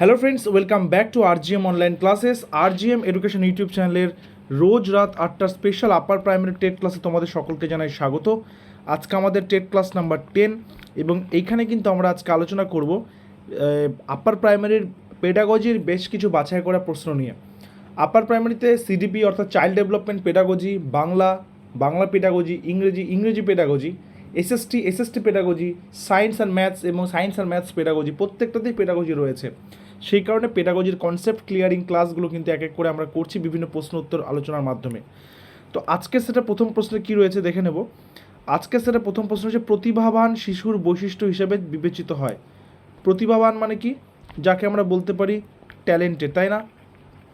Hello friends welcome back to R G M online classes R G M education YouTube চ্যানেলের রোজ রাত আটটার special upper primary TET ক্লাসে তোমাদের সকলকে জানাই স্বাগত। আজকে আমাদের টেট ক্লাস নাম্বার টেন এবং এইখানে কিন্তু আমরা আজকে আলোচনা করব আপার প্রাইমারির পেডাগজির বেশ কিছু বাছাই করা প্রশ্ন নিয়ে। আপার প্রাইমারিতে সিডিপি অর্থাৎ child development pedagogy Bangla Bangla pedagogy ইংরেজি ইংরেজি pedagogy SST SST pedagogy science and maths এবং সায়েন্স অ্যান্ড ম্যাথস পেডাগজি প্রত্যেকটাতেই পেডাগজি রয়েছে। সেই কারণে পেডাগজির কনসেপ্ট ক্লিয়ারিং ক্লাসগুলো কিন্তু এক এক করে আমরা করছি বিভিন্ন প্রশ্ন উত্তর আলোচনার মাধ্যমে। তো আজকে সেটা প্রথম প্রশ্নে কী রয়েছে দেখে নেব। আজকে সেটা প্রথম প্রশ্ন হচ্ছে, প্রতিভাবান শিশুর বৈশিষ্ট্য হিসেবে বিবেচিত হয়। প্রতিভাবান মানে কি? যাকে আমরা বলতে পারি ট্যালেন্টেড তাই না?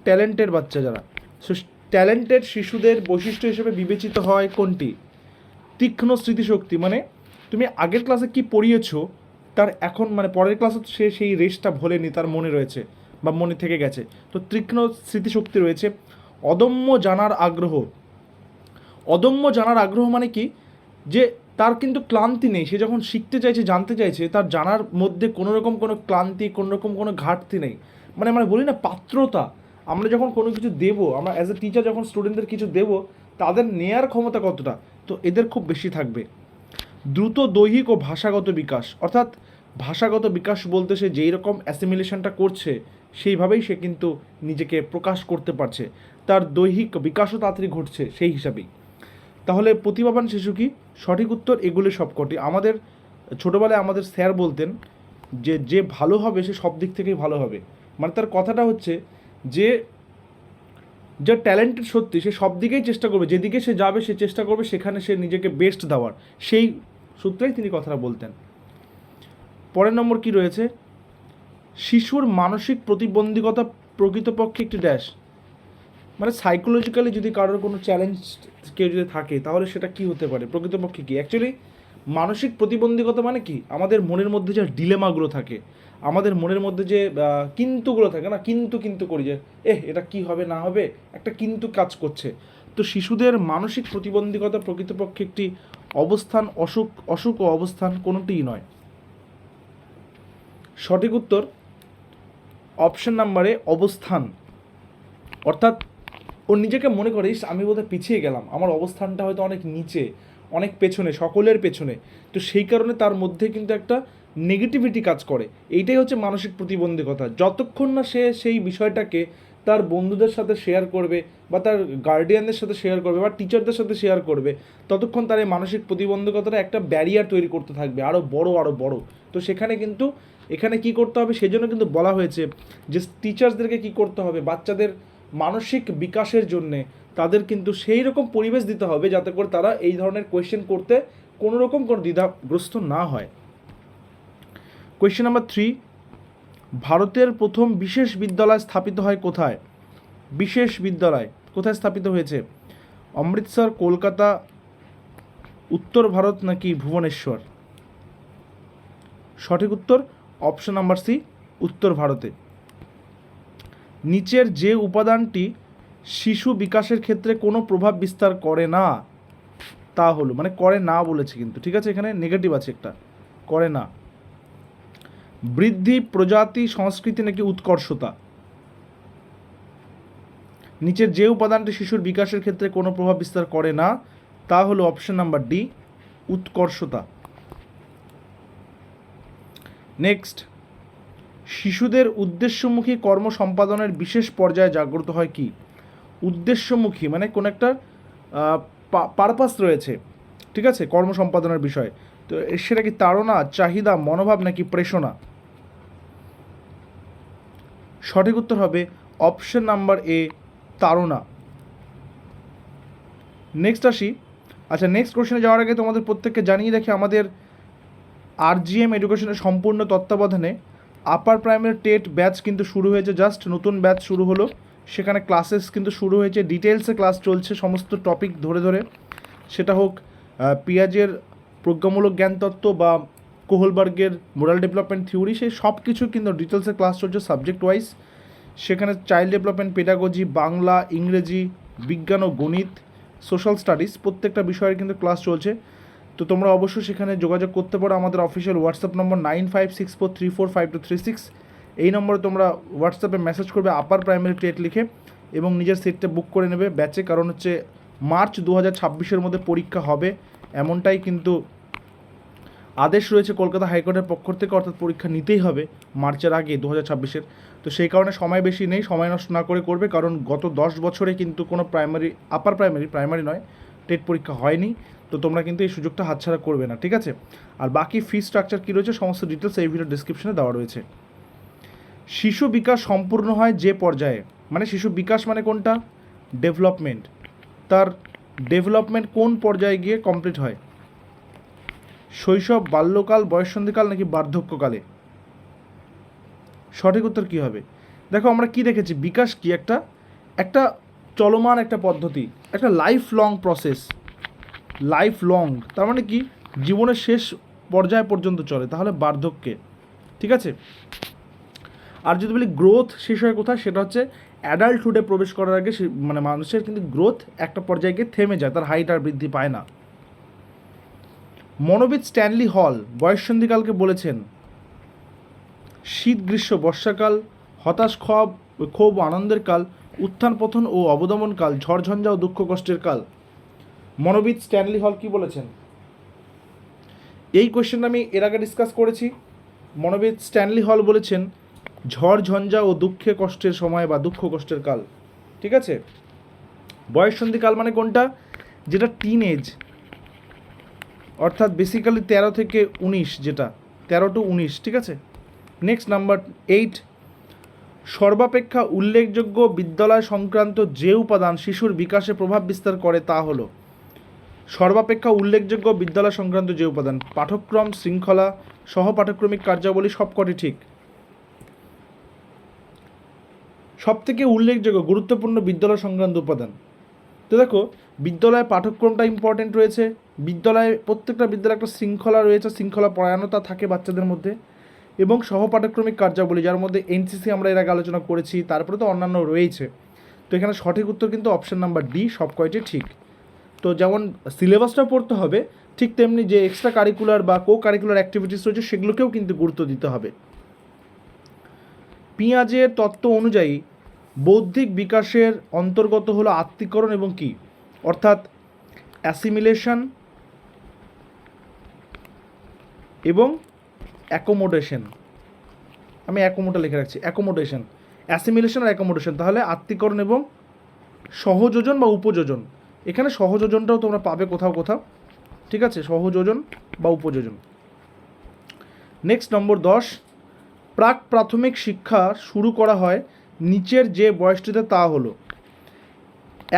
ট্যালেন্টেড বাচ্চা যারা। সো ট্যালেন্টেড শিশুদের বৈশিষ্ট্য হিসেবে বিবেচিত হয় কোনটি? তীক্ষ্ণ স্মৃতিশক্তি মানে তুমি আগের ক্লাসে কি পড়িয়েছো তার এখন মানে পরের ক্লাসে সে সেই রেসটা ভোলেনি, তার মনে রয়েছে বা মনে থেকে গেছে। তো তীক্ষ্ণ স্মৃতিশক্তি রয়েছে। অদম্য জানার আগ্রহ। অদম্য জানার আগ্রহ মানে কি? যে তার কিন্তু ক্লান্তি নেই। সে যখন শিখতে চাইছে, জানতে চাইছে, তার জানার মধ্যে কোনো রকম কোনো ক্লান্তি, কোনো রকম কোনো ঘাটতি নেই। মানে আমরা বলি না পাত্রতা। আমরা যখন কোনো কিছু দেবো, আমরা অ্যাজ এ টিচার যখন স্টুডেন্টদের কিছু দেবো, তাদের নেয়ার ক্ষমতা কতটা? তো এদের খুব বেশি থাকবে। দ্রুত দৈহিক ও ভাষাগত বিকাশ। অর্থাৎ ভাষাগত বিকাশ বলতে সে যেই রকম অ্যাসিমিলেশনটা করছে, সেইভাবেই সে কিন্তু নিজেকে প্রকাশ করতে পারছে। তার দৈহিক বিকাশও তাড়াতাড়ি ঘটছে সেই হিসাবেই। তাহলে প্রতিভাবান শিশু কি? সঠিক উত্তর এগুলো সবকটি আমাদের, ছোটোবেলায় আমাদের স্যার বলতেন যে যে ভালো হবে, সে সব দিক থেকেই ভালো হবে। মানে তার কথাটা হচ্ছে যে যে ট্যালেন্টেড সত্যি, সে সব দিকেই চেষ্টা করবে। যেদিকে সে যাবে, সে চেষ্টা করবে, সেখানে সে নিজেকে বেস্ট দেওয়ার। সেই সূত্রেই তিনি কথাটা বলতেন। পরের নম্বর কি রয়েছে? শিশুর মানসিক প্রতিবন্ধকতা প্রকৃতপক্ষে একটি ড্যাশ মানে সাইকোলজিক্যালি যদি কারোর কোনো চ্যালেঞ্জ কেউ যদি থাকে, তাহলে সেটা কি হতে পারে? প্রকৃতপক্ষে কি? অ্যাকচুয়ালি মানসিক প্রতিবন্ধকতা মানে কি? আমাদের মনের মধ্যে যে ডিলেমাগুলো থাকে, আমাদের মনের মধ্যে যে কিন্তুগুলো থাকে না, কিন্তু কিন্তু করি যে, এহ, এটা কি হবে, না হবে? একটা কিন্তু কাজ করছে। তো শিশুদের মানসিক প্রতিবন্ধকতা প্রকৃতপক্ষে একটি অবস্থান, অসুখ অসুখ ও অবস্থান কোনোটিই নয়। সঠিক উত্তর অপশন নাম্বারে অবস্থান। অর্থাৎ ও নিজেকে মনে করে "ইস, আমি বোধহয় পিছিয়ে গেলাম। আমার অবস্থানটা হয়তো অনেক নিচে অনেক পেছনে সকলের পেছনে। তো সেই কারণে তার মধ্যে কিন্তু একটা নেগেটিভিটি কাজ করে। এইটাই হচ্ছে মানসিক প্রতিবন্ধকতা। যতক্ষণ না সে সেই বিষয়টাকে তার বন্ধুদের সাথে শেয়ার করবে বা তার গার্ডিয়ানদের সাথে শেয়ার করবে বা টিচারদের সাথে শেয়ার করবে ততক্ষণ তার এই মানসিক প্রতিবন্ধকতাটা একটা ব্যারিয়ার তৈরি করতে থাকবে আরও বড় আরও বড়। তো সেখানে কিন্তু এখানে কি করতে হবে? সেজন্য কিন্তু বলা হয়েছে যে টিচার্সদেরকে কি করতে হবে? বাচ্চাদের মানসিক বিকাশের জন্যে তাদের কিন্তু সেই রকম পরিবেশ দিতে হবে যাতে করে তারা এই ধরনের কোয়েশ্চেন করতে কোনো রকম কোনো দ্বিধাগ্রস্ত না হয়। কোয়েশ্চেন নাম্বার থ্রি ভারতের প্রথম বিশেষ বিদ্যালয় স্থাপিত হয় কোথায়? বিশেষ বিদ্যালয় কোথায় স্থাপিত হয়েছে? অমৃতসর, কলকাতা, উত্তর ভারত নাকি ভুবনেশ্বর? সঠিক উত্তর অপশন নাম্বার সি, উত্তর ভারতে। নিচের যে উপাদানটি শিশু বিকাশের ক্ষেত্রে কোনো প্রভাব বিস্তার করে না, তা হলো মানে করে না বলেছে কিন্তু, ঠিক আছে? এখানে নেগেটিভ আছে একটা, করে না। বৃদ্ধি, প্রজাতি, সংস্কৃতি নাকি উৎকর্ষতা? নিচের যে উপাদানটি শিশুর বিকাশের ক্ষেত্রে কোনো প্রভাব বিস্তার করে না, তা হলো অপশন নাম্বার ডি, উৎকর্ষতা। নেক্সট শিশুদের উদ্দেশ্যমুখী কর্ম সম্পাদনের বিশেষ পর্যায়ে জাগ্রত হয় কি? উদ্দেশ্যমুখী মানে কোনো একটা পারপাস রয়েছে, ঠিক আছে? কর্ম সম্পাদনের বিষয়। তো সেটা কি তাড়না, চাহিদা, মনোভাব নাকি প্রেষণা? সঠিক উত্তর হবে অপশন নাম্বার এ তাড়না। নেক্সট আসি। আচ্ছা নেক্সট কোশ্চেনে যাওয়ার আগে তোমাদের প্রত্যেককে জানিয়ে রাখি আমাদের আরজিএম এডুকেশনের সম্পূর্ণ তত্ত্বাবধানে আপার প্রাইমারি টেট ব্যাচ কিন্তু শুরু হয়েছে জাস্ট নতুন ব্যাচ শুরু হলো। সেখানে ক্লাসেস কিন্তু শুরু হয়েছে ডিটেলসে ক্লাস চলছে, সমস্ত টপিক ধরে ধরে। সেটা হোক পিয়াজের প্রজ্ঞামূলক জ্ঞানতত্ত্ব বা কোহলবার্গের মোরাল ডেভেলপমেন্ট থিওরি সেই সব কিছু কিন্তু ডিটেলসে ক্লাস চলছে সাবজেক্ট ওয়াইজ সেখানে চাইল্ড ডেভেলপমেন্ট পেডাগজি বাংলা, ইংরেজি, বিজ্ঞান ও গণিত সোশ্যাল স্টাডিজ প্রত্যেকটা বিষয়ের কিন্তু ক্লাস চলছে। তো তোমরা অবশ্যই সেখানে যোগাযোগ করতে পারো। আমাদের official WhatsApp number nine five six four three four five two three six এই নম্বরে তোমরা হোয়াটসঅ্যাপে মেসেজ করবে আপার প্রাইমারি টেট লিখে এবং নিজের সিটটা বুক করে নেবে। ব্যাচে কারণ হচ্ছে মার্চ দু হাজার ছাব্বিশের মধ্যে পরীক্ষা হবে। এমনটাই কিন্তু আদেশ রয়েছে কলকাতা হাইকোর্টের পক্ষ থেকে, অর্থাৎ পরীক্ষা নিতেই হবে মার্চের আগে দু হাজার ছাব্বিশের। তো সেই কারণে সময় বেশি নেই, সময় নষ্ট না করে করবে, কারণ গত দশ বছরে কিন্তু কোনো প্রাইমারি আপার প্রাইমারি প্রাইমারি নয় টেট পরীক্ষা হয়নি। তো তোমরা কিন্তু এই সুযোগটা হাতছাড়া করবে না, ঠিক আছে? আর বাকি ফি স্ট্রাকচার কী রয়েছে, সমস্ত ডিটেলস এই ভিডিও ডিসক্রিপশনে দেওয়া রয়েছে। শিশু বিকাশ সম্পূর্ণ হয় যে পর্যায়ে? মানে শিশু বিকাশ মানে কোনটা? ডেভেলপমেন্ট তার ডেভেলপমেন্ট কোন পর্যায়ে গিয়ে কমপ্লিট হয়? শৈশব, বাল্যকাল, বয়ঃসন্ধিকাল নাকি বার্ধক্যকালে? সঠিক উত্তর কী হবে? দেখো, আমরা কি দেখেছি? বিকাশ কি একটা একটা চলমান একটা পদ্ধতি, একটা life long process life long তার মানে কি? জীবনের শেষ পর্যায় পর্যন্ত চলে, তাহলে বার্ধক্যে, ঠিক আছে? আর যদি বলি গ্রোথ শেষ হয় কোথায়? সেটা হচ্ছে অ্যাডাল্টহুডে প্রবেশ করার আগে মানে মানুষের কিন্তু গ্রোথ একটা পর্যায়ে গিয়ে থেমে যায়, তার হাইট আর বৃদ্ধি পায় না। মনোবিদ স্ট্যানলি হল বয়ঃসন্ধিকালকে বলেছেন, শীত, গ্রীষ্ম, বর্ষাকাল, হতাশ ক্ষোভ ক্ষোভ আনন্দের কাল, উত্থান পতন ও অবদমন কাল ঝড়ঝঞ্ঝা ও দুঃখ কষ্টের কাল। মনোবিদ স্ট্যানলি হল কি বলেছেন? এই কোয়েশ্চেনটা আমি এর আগে ডিসকাস করেছি। মনোবিদ স্ট্যানলি হল বলেছেন, ঝড়, ঝঞ্ঝা ও দুঃখে কষ্টের সময় বা দুঃখ কষ্টের কাল। ঠিক আছে? বয়স বয়ঃসন্ধিকাল মানে কোনটা? যেটা টিন এজ অর্থাৎ বেসিক্যালি তেরো থেকে উনিশ যেটা, তেরো টু উনিশ, ঠিক আছে? নেক্সট নাম্বার এইট সর্বাপেক্ষা উল্লেখযোগ্য বিদ্যালয় সংক্রান্ত যে উপাদান শিশুর বিকাশে প্রভাব বিস্তার করে তা হলো সর্বাপেক্ষা উল্লেখযোগ্য বিদ্যালয় সংক্রান্ত যে উপাদান, পাঠ্যক্রম, শৃঙ্খলা সহ সহপাঠক্রমিক কার্যাবলী সবকটি ঠিক। সবথেকে উল্লেখযোগ্য গুরুত্বপূর্ণ বিদ্যালয় সংক্রান্ত উপাদান। তো দেখো, বিদ্যালয়ে পাঠ্যক্রমটা ইম্পর্টেন্ট রয়েছে, বিদ্যালয়ে প্রত্যেকটা বিদ্যালয়ে একটা শৃঙ্খলা রয়েছে, শৃঙ্খলা পরায়ণতা থাকে বাচ্চাদের মধ্যে, এবং সহপাঠক্রমিক কার্যাবলী, যার মধ্যে এনসিসি আমরা এর আগে আলোচনা করেছি, তারপরে তো অন্যান্য রয়েছে তো এখানে সঠিক উত্তর কিন্তু অপশন নাম্বার ডি সব কয়টি ঠিক। তো যেমন সিলেবাসটা পড়তে হবে, ঠিক তেমনি যে এক্সট্রা কারিকুলার বা কো কারিকুলার অ্যাক্টিভিটিস রয়েছে সেগুলোকেও কিন্তু গুরুত্ব দিতে হবে। পিঁয়াজের তত্ত্ব অনুযায়ী বৌদ্ধিক বিকাশের অন্তর্গত হলো আত্মীকরণ এবং কি? অর্থাৎ অ্যাসিমিলেশন এবং অ্যাকোমোডেশন আমি অ্যাকোমোটা লিখে রাখছি অ্যাকোমোডেশন অ্যাসিমিলেশন আর অ্যাকোমোডেশন তাহলে আত্মীকরণ এবং সহযোজন বা উপযোজন। এখানে সহযোজনটাও তোমরা পাবে কোথাও কোথাও, ঠিক আছে? সহযোজন বা উপযোজন নেক্সট নম্বর দশ, প্রাক প্রাথমিক শিক্ষা শুরু করা হয় নিচের যে বয়সটিতে তা হলো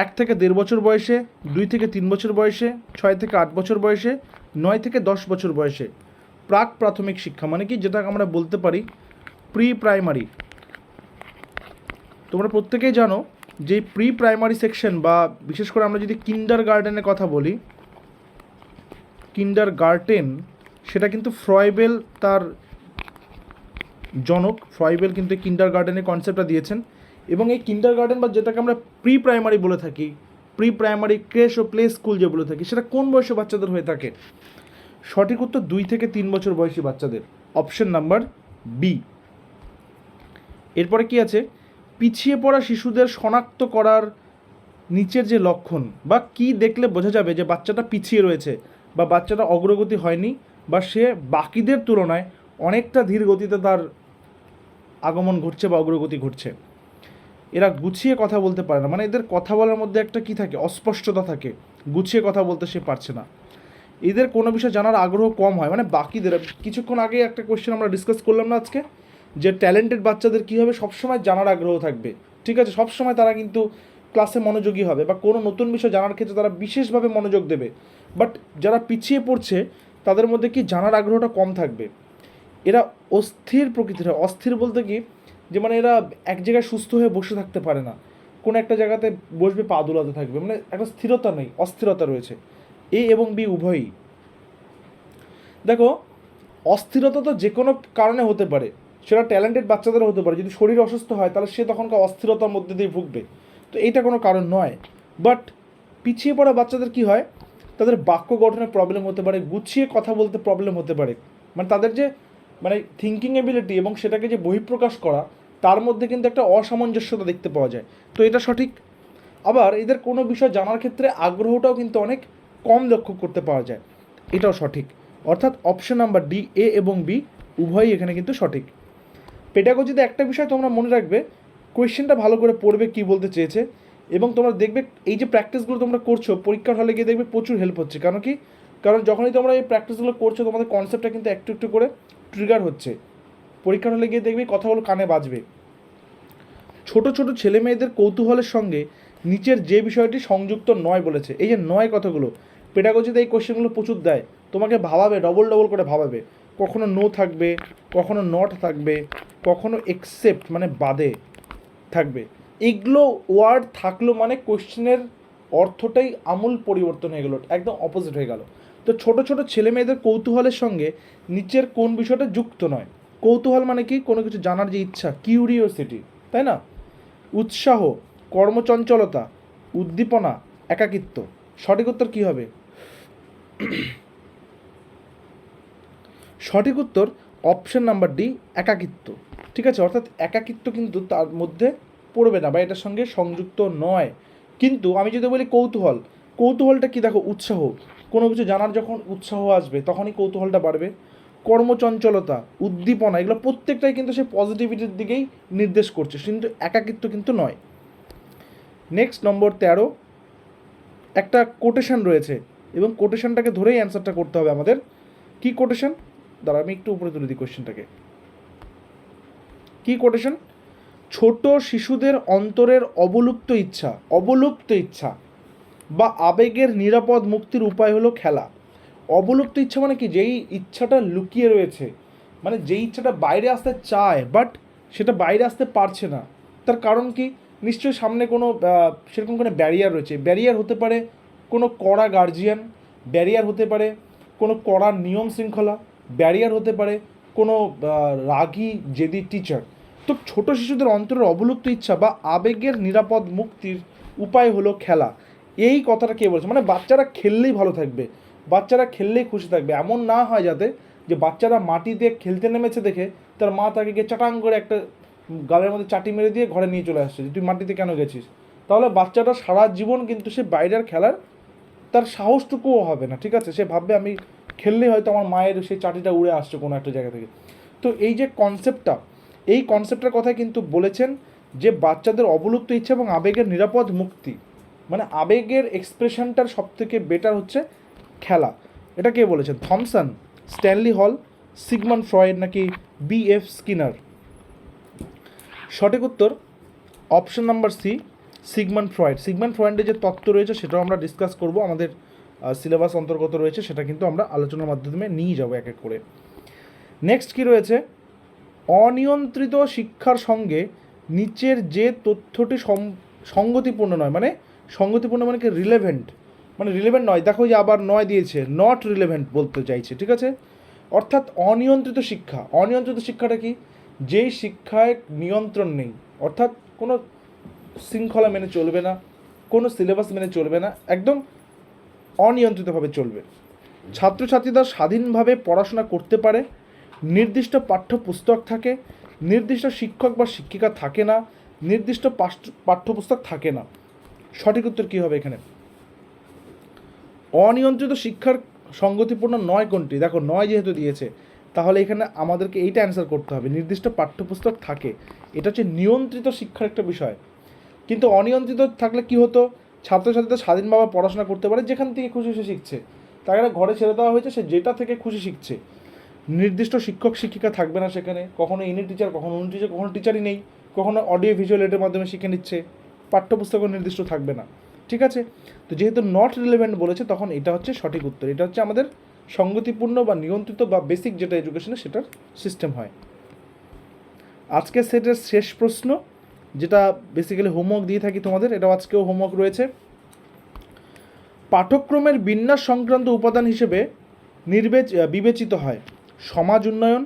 এক থেকে দেড় বছর বয়সে, দুই থেকে তিন বছর বয়সে, ছয় থেকে আট বছর বয়সে, নয় থেকে দশ বছর বয়সে প্রাক প্রাথমিক শিক্ষা মানে কি? যেটা আমরা বলতে পারি প্রি প্রাইমারি তোমরা প্রত্যেকেই জানো যে প্রি প্রাইমারি সেকশন বা বিশেষ করে আমরা যদি কিন্ডার গার্ডেনের কথা বলি কিন্ডার গার্ডেন সেটা কিন্তু ফ্রয়েবেল তার জনক। ফ্রয়েবেল কিন্তু কিন্ডার গার্ডেনের কনসেপ্টটা দিয়েছেন। এবং এই কিন্ডার গার্ডেন বা যেটাকে আমরা প্রি প্রাইমারি বলে থাকি প্রি প্রাইমারি ক্রেশ ও প্লে স্কুল যে বলে থাকি, সেটা কোন বয়সে বাচ্চাদের হয়ে থাকে? সঠিক উত্তর দুই থেকে তিন বছর বয়সী বাচ্চাদের। অপশন নাম্বার বি এরপরে কি আছে? পিছিয়ে পড়া শিশুদের শনাক্ত করার নিচের যে লক্ষণ বা কি দেখলে বোঝা যাবে যে বাচ্চাটা পিছিয়ে রয়েছে বা বাচ্চাটা অগ্রগতি হয়নি বা সে বাকিদের তুলনায় অনেকটা ধীর গতিতে তার আগমন ঘটছে বা অগ্রগতি ঘটছে? এরা গুছিয়ে কথা বলতে পারে না। মানে এদের কথা বলার মধ্যে একটা কি থাকে? অস্পষ্টতা থাকে। গুছিয়ে কথা বলতে সে পারছে না। এদের কোনো বিষয় জানার আগ্রহ কম হয়। মানে বাকিদের, কিছুক্ষণ আগে একটা কোয়েশ্চেন আমরা ডিসকাস করলাম না আজকে? যে ট্যালেন্টেড বাচ্চাদের কী হবে সবসময় জানার আগ্রহ থাকবে। ঠিক আছে? সবসময় তারা কিন্তু ক্লাসে মনোযোগী হবে বা কোনো নতুন বিষয় জানার ক্ষেত্রে তারা বিশেষভাবে মনোযোগ দেবে। বাট যারা পিছিয়ে পড়ছে, তাদের মধ্যে কি জানার আগ্রহটা কম থাকবে? এরা অস্থির প্রকৃতির হয়। অস্থির বলতে কি? যে মানে এরা এক জায়গায় সুস্থ হয়ে বসে থাকতে পারে না। কোনো একটা জায়গাতে বসবে পা দুলাতে থাকবে। মানে একটা স্থিরতা নেই, অস্থিরতা রয়েছে। এ এবং বি উভয়ই। দেখো, অস্থিরতা তো যে কোনো কারণে হতে পারে। সেটা ট্যালেন্টেড বাচ্চাদেরও হতে পারে। যদি শরীর অসুস্থ হয়, তাহলে সে তখনকার অস্থিরতার মধ্যে দিয়ে ভুগবে। তো এইটা কোনো কারণ নয়। বাট পিছিয়ে পড়া বাচ্চাদের কি হয়? তাদের বাক্য গঠনে প্রবলেম হতে পারে, গুছিয়ে কথা বলতে প্রবলেম হতে পারে। মানে তাদের যে মানে থিঙ্কিং এবিলিটি এবং সেটাকে যে বহিঃপ্রকাশ করা, তার মধ্যে কিন্তু একটা অসামঞ্জস্যতা দেখতে পাওয়া যায়। তো এটা সঠিক। আবার এদের কোনো বিষয় জানার ক্ষেত্রে আগ্রহটাও কিন্তু অনেক কম লক্ষ্য করতে পাওয়া যায়। এটাও সঠিক। অর্থাৎ অপশন নাম্বার ডি এ এবং বি উভয়ই এখানে কিন্তু সঠিক। পেডাগজিতে একটা বিষয় তোমরা মনে রাখবে কোয়েশ্চেনটা ভালো করে পড়বে কি বলতে চেয়েছে, এবং তোমরা দেখবে এই যে প্র্যাকটিসগুলো তোমরা করছ, পরীক্ষার হলে গিয়ে দেখবে প্রচুর হেল্প হচ্ছে। কারণ কি? কারণ যখনই তোমরা এই প্র্যাকটিসগুলো করছ, তোমাদের কনসেপ্টটা কিন্তু একটু একটু করে ট্রিগার হচ্ছে। পরীক্ষার হলে গিয়ে দেখবে কথাগুলো কানে বাজবে। ছোট ছোট ছেলে মেয়েদের কৌতূহলের সঙ্গে নিচের যে বিষয়টি সংযুক্ত নয় বলেছে, এই যে নয় কথাগুলো পেডাগজিতে এই কোশ্চেনগুলো প্রচুর দেয়, তোমাকে ভাবাবে ডবল ডবল করে ভাবাবে। কখনো নো থাকবে, কখনো নট থাকবে। কখনো এক্সেপ্ট মানে বাদে থাকবে। এগুলো ওয়ার্ড থাকল মানে কোশ্চেনের অর্থটাই আমূল পরিবর্তন হয়ে গেলো, একদম অপোজিট হয়ে গেল। তো ছোট ছোট ছেলে মেয়েদের কৌতূহলের সঙ্গে নিচের কোন বিষয়টা যুক্ত নয়। কৌতূহল মানে কি? কোনো কিছু জানার যে ইচ্ছা কিউরিওসিটি তাই না? উৎসাহ, কর্মচঞ্চলতা, উদ্দীপনা, একাকিত্ব। সঠিক উত্তর কী হবে? সঠিক উত্তর অপশন নাম্বার ডি একাকিত্ব। ঠিক আছে, অর্থাৎ একাকিত্ব কিন্তু তার মধ্যে পড়বে না বা এটার সঙ্গে সংযুক্ত নয়। কিন্তু আমি যদি বলি কৌতূহল, কৌতূহলটা কি দেখো, উৎসাহ। কোনো কিছু জানার যখন উৎসাহ আসবে, তখনই কৌতূহলটা বাড়বে। কর্মচঞ্চলতা, উদ্দীপনা, এগুলো প্রত্যেকটাই কিন্তু সে পজিটিভিটির দিকেই নির্দেশ করছে, কিন্তু একাকিত্ব কিন্তু নয়। নেক্সট নম্বর তেরো, একটা কোটেশন রয়েছে, এবং কোটেশনটাকে ধরেই অ্যান্সারটা করতে হবে আমাদের। কি কোটেশন দাঁড়া আমি একটু উপরে তুলে দিই কোয়েশ্চেনটাকে কি কোটেশন ছোট শিশুদের অন্তরের অবলুপ্ত ইচ্ছা অবলুপ্ত ইচ্ছা বা আবেগের নিরাপদ মুক্তির উপায় হলো খেলা। অবলুপ্ত ইচ্ছা মানে কি? যেই ইচ্ছাটা লুকিয়ে রয়েছে মানে যেই ইচ্ছাটা বাইরে আসতে চায় বাট সেটা বাইরে আসতে পারছে না। তার কারণ কি? নিশ্চয়ই সামনে কোনো সেরকম কোনো ব্যারিয়ার রয়েছে। ব্যারিয়ার হতে পারে কোনো কড়া গার্জিয়ান ব্যারিয়ার হতে পারে কোনো কড়া নিয়ম শৃঙ্খলা ব্যারিয়ার হতে পারে কোনো রাগী, জেদি টিচার তো ছোট শিশুদের অন্তরের অবলুপ্ত ইচ্ছা বা আবেগের নিরাপদ মুক্তির উপায় হলো খেলা। এই কথাটা কে বলছে? মানে বাচ্চারা খেললেই ভালো থাকবে। বাচ্চারা খেললেই খুশি থাকবে। এমন না হয় যাতে যে বাচ্চারা মাটি দিয়ে খেলতে নেমেছে দেখে তার মা তাকে গিয়ে চাটাং করে একটা গালের মধ্যে চাটি মেরে দিয়ে ঘরে নিয়ে চলে আসছে যে, তুই মাটিতে কেন গেছিস? তাহলে বাচ্চাটা সারা জীবন কিন্তু সে বাইরের খেলার তার সাহসটুকুও হবে না, ঠিক আছে? সে ভাববে, আমি খেললেই হয়তো আমার মায়ের সেই চাটিটা উড়ে আসছে কোনো একটা জায়গা থেকে। তো এই যে কনসেপ্টটা এই কনসেপ্টের কথা কিন্তু বলেছেন যে বাচ্চাদের অবলুপ্ত ইচ্ছা এবং আবেগের নিরাপদ মুক্তি। মানে আবেগের এক্সপ্রেশনটার সব থেকে বেটার হচ্ছে খেলা। এটা কে বলেছেন? থমসন, স্ট্যানলি হল সিগমান ফ্রয়েড নাকি বি এফ স্কিনার? সঠিক উত্তর option number C Sigmund Freud. Sigmund ফ্রয়েডের যে তত্ত্ব রয়েছে সেটাও আমরা ডিসকাস করব। আমাদের সিলেবাস অন্তর্গত রয়েছে সেটা কিন্তু আমরা আলোচনার মাধ্যমে নিয়ে যাব এক এক করে। নেক্সট কি রয়েছে? অনিয়ন্ত্রিত শিক্ষার সঙ্গে নিচের যে তথ্যটি সঙ্গতিপূর্ণ নয় মানে সঙ্গতিপূর্ণ মানে কি রিলেভেন্ট মানে রিলেভেন্ট নয়, দেখো যে আবার নয় দিয়েছে নট রিলেভেন্ট বলতে চাইছে, ঠিক আছে? অর্থাৎ অনিয়ন্ত্রিত শিক্ষা, অনিয়ন্ত্রিত শিক্ষাটা কি? যেই শিক্ষায় নিয়ন্ত্রণ নেই, অর্থাৎ কোনো শৃঙ্খলা মেনে চলবে না, কোনো সিলেবাস মেনে চলবে না, একদম অনিয়ন্ত্রিতভাবে চলবে। ছাত্রছাত্রীরা স্বাধীনভাবে পড়াশোনা করতে পারে নির্দিষ্ট পাঠ্যপুস্তক থাকে, নির্দিষ্ট শিক্ষক বা শিক্ষিকা থাকে না, নির্দিষ্ট পাঠ্য- পাঠ্যপুস্তক থাকে না। সঠিক উত্তর কী হবে এখানে? অনিয়ন্ত্রিত শিক্ষার সঙ্গতিপূর্ণ নয় কোনটি? দেখো, নয় যেহেতু দিয়েছে, তাহলে এখানে আমাদেরকে এইটা অ্যান্সার করতে হবে। নির্দিষ্ট পাঠ্যপুস্তক থাকে, এটা হচ্ছে নিয়ন্ত্রিত শিক্ষার একটা বিষয়। কিন্তু অনিয়ন্ত্রিত থাকলে কি হতো? ছাত্রছাত্রীরা স্বাধীনভাবে পড়াশোনা করতে পারে, যেখান থেকে খুশি সে শিখছে। তাকে ঘরে ছেড়ে দেওয়া হয়েছে, সে যেটা থেকে খুশি শিখছে। নির্দিষ্ট শিক্ষক, শিক্ষিকা থাকবে না সেখানে। কখনো ইনি টিচার কখনো উনি টিচার কখনো টিচারই নেই। কখনো অডিও ভিজুয়াল এডের মাধ্যমে শিখে নিচ্ছে। পাঠ্যপুস্তকও নির্দিষ্ট থাকবে না। ঠিক আছে? তো যেহেতু নট রিলেভেন্ট বলেছে, তখন এটা হচ্ছে সঠিক উত্তর। এটা হচ্ছে আমাদের সঙ্গতিপূর্ণ বা নিয়ন্ত্রিত বা বেসিক যেটা এডুকেশনে সেটার সিস্টেম হয়। আজকের সেটের শেষ প্রশ্ন, যেটা বেসিক্যালি হোমওয়ার্ক দিয়ে থাকি তোমাদের। এটাও আজকেও হোমওয়ার্ক রয়েছে। পাঠ্যক্রমের বিন্যাস সংক্রান্ত উপাদান হিসেবে নির্বেচ বিবেচিত হয়। সমাজ উন্নয়ন,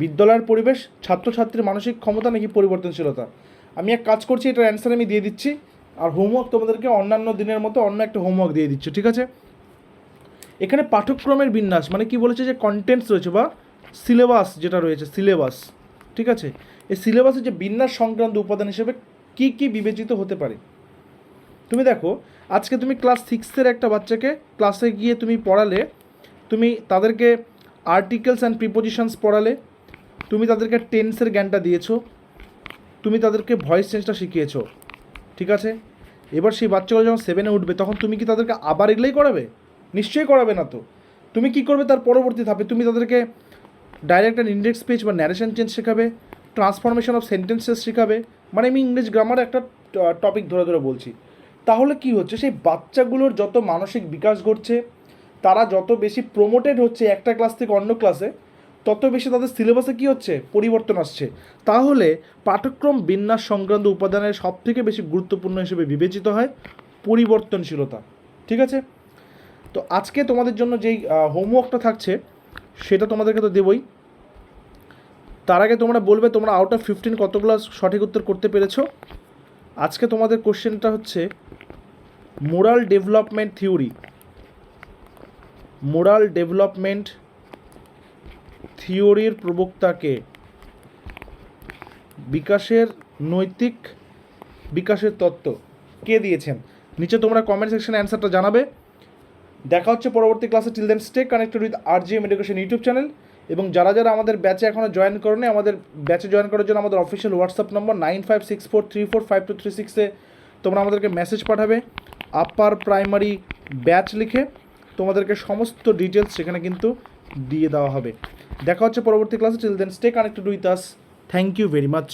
বিদ্যালয়ের পরিবেশ, ছাত্রছাত্রীর মানসিক ক্ষমতা নাকি পরিবর্তনশীলতা? আমি এক কাজ করছি, এটার অ্যান্সার আমি দিয়ে দিচ্ছি। আর হোমওয়ার্ক তোমাদেরকে অন্যান্য দিনের মতো অন্য একটা হোমওয়ার্ক দিয়ে দিচ্ছি, ঠিক আছে? এখানে পাঠ্যক্রমের বিন্যাস মানে কি বলেছে যে কন্টেন্টস রয়েছে বা সিলেবাস যেটা রয়েছে সিলেবাস ঠিক আছে? এই সিলেবাসের যে বিন্যাস সংক্রান্ত উপাদান হিসেবে কি কি বিবেচিত হতে পারে? তুমি দেখো, আজকে তুমি ক্লাস সিক্সের একটা বাচ্চাকে ক্লাসে গিয়ে তুমি পড়ালে, তুমি তাদেরকে আর্টিকেলস অ্যান্ড প্রিপোজিশনস পড়ালে তুমি তাদেরকে টেন্সের জ্ঞানটা দিয়েছ, তুমি তাদেরকে ভয়েস চেঞ্জটা শিখিয়েছো, ঠিক আছে? এবার সেই বাচ্চাগুলো যখন সেভেনে উঠবে, তখন তুমি কি তাদেরকে আবার এগুলোই করাবে? নিশ্চয়ই করাবে না তো। তুমি কি করবে তার পরবর্তী ধাপে? তুমি তাদেরকে ডাইরেক্ট অ্যান্ড ইন্ডেক্স পেজ বা ন্যারেশন চেঞ্জ শেখাবে ট্রান্সফরমেশন অফ সেন্টেন্সেস শেখাবে মানে আমি ইংলিশ গ্রামার একটা টপিক ধরে ধরে বলছি। তাহলে কি হচ্ছে? সেই বাচ্চাগুলোর যত মানসিক বিকাশ ঘটছে তারা যত বেশি প্রমোটেড হচ্ছে একটা ক্লাস থেকে অন্য ক্লাসে তত বেশি তাদের সিলেবাসে কী হচ্ছে? পরিবর্তন আসছে। তাহলে পাঠ্যক্রম বিন্যাস সংক্রান্ত উপাদানের সব থেকে বেশি গুরুত্বপূর্ণ হিসেবে বিবেচিত হয় পরিবর্তনশীলতা। ঠিক আছে? তো আজকে তোমাদের জন্য যেই হোমওয়ার্কটা থাকছে, সেটা তোমাদেরকে তো দেবই। তার আগে তোমরা বলবে তোমরা আউট অফ ফিফটিন কতগুলো সঠিক উত্তর করতে পেরেছ? আজকে তোমাদের কোশ্চেনটা হচ্ছে moral development theory moral development থিওরির প্রবক্তাকে বিকাশের নৈতিক বিকাশের তত্ত্ব কে দিয়েছেন? নিচে তোমরা কমেন্ট সেকশনে অ্যান্সারটা জানাবে। দেখা হচ্ছে পরবর্তী ক্লাসে till then stay connected with R G M education YouTube channel এবং যারা যারা আমাদের ব্যাচে এখনও জয়েন করেনি, আমাদের ব্যাচে জয়েন করার জন্য আমাদের official WhatsApp number nine five six four three four five two three সিক্সে তোমরা আমাদেরকে মেসেজ পাঠাবে। আপার প্রাইমারি ব্যাচ লিখে তোমাদেরকে সমস্ত ডিটেলস সেখানে কিন্তু দিয়ে দেওয়া হবে। দেখা হচ্ছে পরবর্তী ক্লাসে till then stay connected with us thank you very much